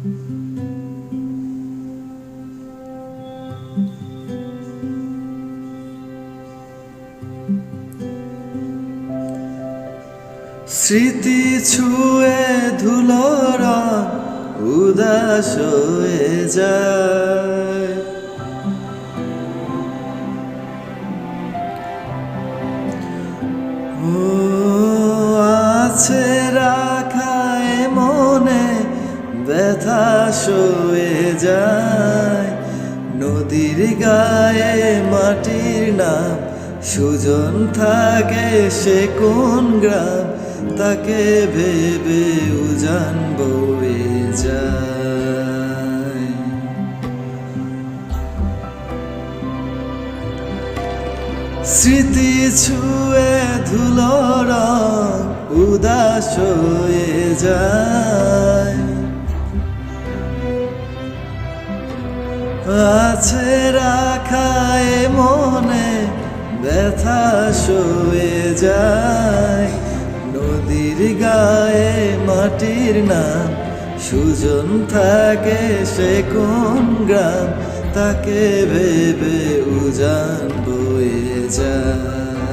স্মৃতি ছুঁয়ে ধুলোরা উদাস হয়ে যায়। আছে মনে ব্যথা সয়ে যায়। নদীর গায়ে মাটির নাম, সুজন থাকে সে কোন গ্রাম? তাকে ভেবে উজান বয়ে যায়। স্মৃতি ছুঁয়ে ধুলো উদাস হয়ে যায়। আছে রাখায় মনে ব্যথা শুয়ে যায়। নদীর গায়ে মাটির নাম, সুজন থাকে সে কোন গ্রাম? তাকে ভেবে উজান বয়ে যায়।